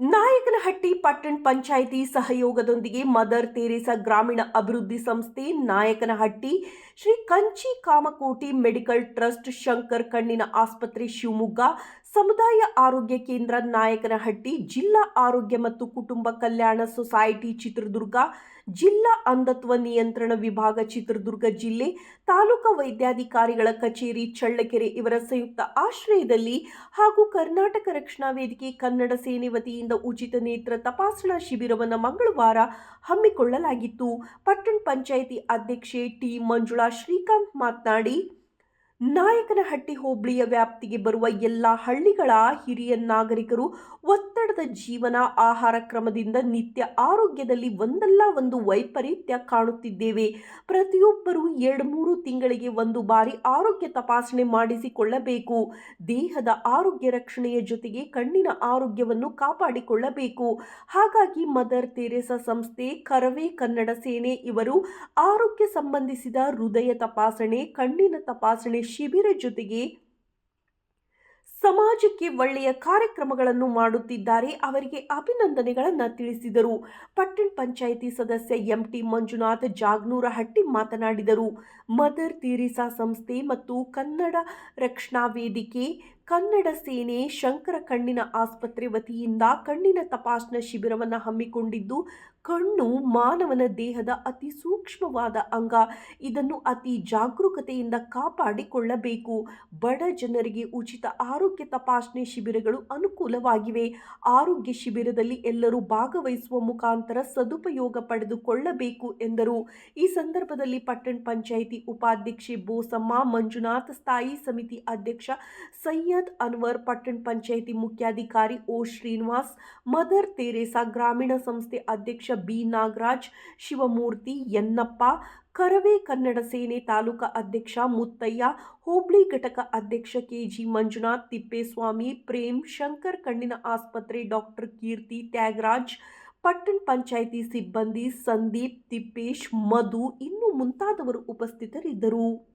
ನಾಯಕನಹಟ್ಟಿ ಪಟ್ಟಣ ಪಂಚಾಯಿತಿ ಸಹಯೋಗದೊಂದಿಗೆ mother Teresa ಗ್ರಾಮೀಣ ಅಭಿವೃದ್ಧಿ ಸಂಸ್ಥೆ ನಾಯಕನಹಟ್ಟಿ, ಶ್ರೀ ಕಂಚಿ ಕಾಮಕೋಟಿ ಮೆಡಿಕಲ್ ಟ್ರಸ್ಟ್, ಶಂಕರ್ ಕಣ್ಣಿನ ಆಸ್ಪತ್ರೆ ಶಿವಮೊಗ್ಗ, ಸಮುದಾಯ ಆರೋಗ್ಯ ಕೇಂದ್ರ ನಾಯಕನಹಟ್ಟಿ, ಜಿಲ್ಲಾ ಆರೋಗ್ಯ ಮತ್ತು ಕುಟುಂಬ ಕಲ್ಯಾಣ ಸೊಸೈಟಿ ಚಿತ್ರದುರ್ಗ, ಜಿಲ್ಲಾ ಅಂಧತ್ವ ನಿಯಂತ್ರಣ ವಿಭಾಗ ಚಿತ್ರದುರ್ಗ ಜಿಲ್ಲೆ, ತಾಲೂಕು ವೈದ್ಯಾಧಿಕಾರಿಗಳ ಕಚೇರಿ ಚಳ್ಳಕೆರೆ ಇವರ ಸಂಯುಕ್ತ ಆಶ್ರಯದಲ್ಲಿ ಹಾಗೂ ಕರ್ನಾಟಕ ರಕ್ಷಣಾ ವೇದಿಕೆ ಕನ್ನಡ ಸೇನೆ ಉಚಿತ ನೇತ್ರ ತಪಾಸಣಾ ಶಿಬಿರವನ್ನು ಮಂಗಳವಾರ ಹಮ್ಮಿಕೊಳ್ಳಲಾಗಿತ್ತು. ಪಟ್ಟಣ ಪಂಚಾಯಿತಿ ಅಧ್ಯಕ್ಷೆ ಟಿ ಮಂಜುಳಾ ಶ್ರೀಕಾಂತ್ ಮಾತನಾಡಿ ನಾಯಕನಹಟ್ಟಿ ಹೋಬಳಿಯ ವ್ಯಾಪ್ತಿಗೆ ಬರುವ ಎಲ್ಲ ಹಳ್ಳಿಗಳ ಹಿರಿಯ ನಾಗರಿಕರು ಒತ್ತಡದ ಜೀವನ ಆಹಾರ ಕ್ರಮದಿಂದ ನಿತ್ಯ ಆರೋಗ್ಯದಲ್ಲಿ ಒಂದಲ್ಲ ಒಂದು ವೈಪರೀತ್ಯ ಕಾಣುತ್ತಿದ್ದೇವೆ. ಪ್ರತಿಯೊಬ್ಬರೂ ಎರಡು ಮೂರು ತಿಂಗಳಿಗೆ ಒಂದು ಬಾರಿ ಆರೋಗ್ಯ ತಪಾಸಣೆ ಮಾಡಿಸಿಕೊಳ್ಳಬೇಕು. ದೇಹದ ಆರೋಗ್ಯ ರಕ್ಷಣೆಯ ಜೊತೆಗೆ ಕಣ್ಣಿನ ಆರೋಗ್ಯವನ್ನು ಕಾಪಾಡಿಕೊಳ್ಳಬೇಕು. ಹಾಗಾಗಿ ಮದರ್ ತೆರೇಸಾ ಸಂಸ್ಥೆ, ಕರವೇ ಕನ್ನಡ ಸೇನೆ ಇವರು ಆರೋಗ್ಯ ಸಂಬಂಧಿಸಿದ ಹೃದಯ ತಪಾಸಣೆ, ಕಣ್ಣಿನ ತಪಾಸಣೆ ಶಿಬಿರ ಜೊತೆಗೆ ಸಮಾಜಕ್ಕೆ ಒಳ್ಳೆಯ ಕಾರ್ಯಕ್ರಮಗಳನ್ನು ಮಾಡುತ್ತಿದ್ದಾರೆ. ಅವರಿಗೆ ಅಭಿನಂದನೆಗಳನ್ನು ತಿಳಿಸಿದರು. ಪಟ್ಟಣ ಪಂಚಾಯಿತಿ ಸದಸ್ಯ ಎಂಟಿ ಮಂಜುನಾಥ್ ಜಾಗ್ನೂರಹಟ್ಟಿ ಮಾತನಾಡಿದರು. ಮದರ್ ತೀರಿಸಾ ಸಂಸ್ಥೆ ಮತ್ತು ಕನ್ನಡ ರಕ್ಷಣಾ ವೇದಿಕೆ ಕನ್ನಡ ಸೇನೆ ಶಂಕರ ಕಣ್ಣಿನ ಆಸ್ಪತ್ರೆ ವತಿಯಿಂದ ಕಣ್ಣಿನ ತಪಾಸಣಾ ಶಿಬಿರವನ್ನು ಹಮ್ಮಿಕೊಂಡಿದ್ದು, ಕಣ್ಣು ಮಾನವನ ದೇಹದ ಅತಿ ಸೂಕ್ಷ್ಮವಾದ ಅಂಗ. ಇದನ್ನು ಅತಿ ಜಾಗರೂಕತೆಯಿಂದ ಕಾಪಾಡಿಕೊಳ್ಳಬೇಕು. ಬಡ ಜನರಿಗೆ ಉಚಿತ ಆರೋಗ್ಯ ತಪಾಸಣೆ ಶಿಬಿರಗಳು ಅನುಕೂಲವಾಗಿವೆ. ಆರೋಗ್ಯ ಶಿಬಿರದಲ್ಲಿ ಎಲ್ಲರೂ ಭಾಗವಹಿಸುವ ಮುಖಾಂತರ ಸದುಪಯೋಗ ಪಡೆದುಕೊಳ್ಳಬೇಕು ಎಂದರು. ಈ ಸಂದರ್ಭದಲ್ಲಿ ಪಟ್ಟಣ ಪಂಚಾಯಿತಿ ಉಪಾಧ್ಯಕ್ಷೆ ಬೋಸಮ್ಮ, ಮಂಜುನಾಥ್ ಸ್ಥಾಯಿ ಸಮಿತಿ ಅಧ್ಯಕ್ಷ ಸೈಯದ್ ಅನ್ವರ್ ಪಟ್ಟಣ ಪಂಚಾಯಿತಿ ಮುಖ್ಯಾಧಿಕಾರಿ ಓ ಶ್ರೀನಿವಾಸ್, ಮದರ್ ತೆರೇಸಾ ಗ್ರಾಮೀಣ ಸಂಸ್ಥೆ ಅಧ್ಯಕ್ಷ ಬಿ ನಾಗರಾಜ್, ಶಿವಮೂರ್ತಿ ಯನ್ನಪ್ಪ ಕರವೇ ಕನ್ನಡ ಸೇನೆ ತಾಲೂಕಾ ಅಧ್ಯಕ್ಷ ಮುತ್ತಯ್ಯ, ಹೋಬಳಿ ಘಟಕ ಅಧ್ಯಕ್ಷ ಕೆಜಿ ಮಂಜುನಾಥ್, ತಿಪ್ಪೇಸ್ವಾಮಿ, ಪ್ರೇಮ್ ಶಂಕರ್ ಕಣ್ಣಿನ ಆಸ್ಪತ್ರೆ ಡಾಕ್ಟರ್ ಕೀರ್ತಿ ತ್ಯಾಗರಾಜ್, ಪಟ್ಟಣ ಪಂಚಾಯಿತಿ ಸಿಬ್ಬಂದಿ ಸಂದೀಪ್, ತಿಪ್ಪೇಶ್, ಮಧು ಇನ್ನು ಮುಂತಾದವರು ಉಪಸ್ಥಿತರಿದ್ದರು.